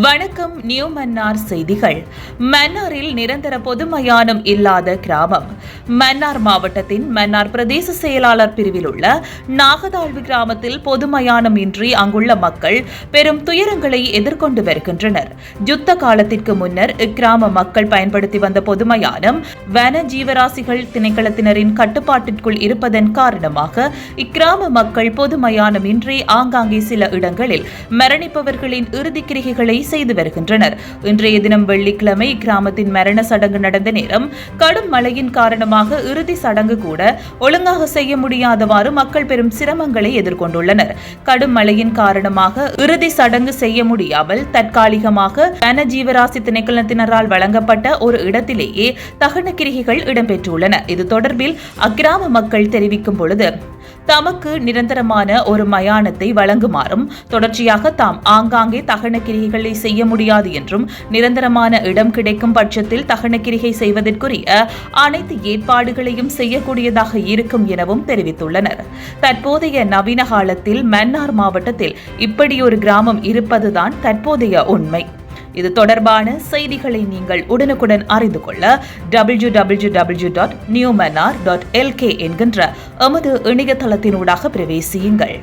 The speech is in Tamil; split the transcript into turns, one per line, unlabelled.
வணக்கம் நியூ மன்னார் செய்திகள். மன்னாரில் நிரந்தர பொதுமயானம் இல்லாத கிராமம். மன்னார் மாவட்டத்தின் மன்னார் பிரதேச செயலாளர் பிரிவில் உள்ள நாகதாழ்வு கிராமத்தில் பொதுமயானம் இன்றி அங்குள்ள மக்கள் பெரும் துயரங்களை எதிர்கொண்டு வருகின்றனர். யுத்த காலத்திற்கு முன்னர் இக்கிராம மக்கள் பயன்படுத்தி வந்த பொதுமயானம் வன ஜீவராசிகள் திணைக்களத்தினரின் கட்டுப்பாட்டிற்குள் இருப்பதன் காரணமாக இக்கிராம மக்கள் பொதுமயானம் இன்றி ஆங்காங்கே சில இடங்களில் மரணிப்பவர்களின் இறுதிக் கிரிகைகளை செய்து வருகின்றனர். இன்றைய தினம் வெள்ளிக்கிழமை இக்கிராமத்தின் மரண சடங்கு நடந்த நேரம் கடும் மழையின் காரணமாக இறுதி சடங்கு கூட ஒழுங்காக செய்ய முடியாதவாறு மக்கள் பெரும் சிரமங்களை எதிர்கொண்டுள்ளனர். கடும் மழையின் காரணமாக இறுதி சடங்கு செய்ய முடியாமல் தற்காலிகமாக வன ஜீவராசி திணைக்களத்தினரால் வழங்கப்பட்ட ஒரு இடத்திலேயே தகன கிரிகைகள் இடம்பெற்றுள்ளன. இது தொடர்பில் அக்கிராம மக்கள் தெரிவிக்கும் பொழுது தமக்கு நிரந்தரமான ஒரு மயானத்தை வழங்குமாறும் தொடர்ச்சியாக தாம் ஆங்காங்கே தகன கிரிகைகளை செய்ய முடியாது என்றும் நிரந்தரமான இடம் கிடைக்கும் பட்சத்தில் தகன கிரிகை செய்வதற்குரிய அனைத்து ஏற்பாடுகளையும் செய்யக்கூடியதாக இருக்கும் எனவும் தெரிவித்துள்ளனர். தற்போதைய நவீன காலத்தில் மன்னார் மாவட்டத்தில் இப்படியொரு கிராமம் இருப்பதுதான் தற்போதைய உண்மை. இது தொடர்பான செய்திகளை நீங்கள் உடனுக்குடன் அறிந்து கொள்ள W W W dot Newmannar dot L K என்கின்ற எமது இணையதளத்தினூடாக பிரவேசியுங்கள்.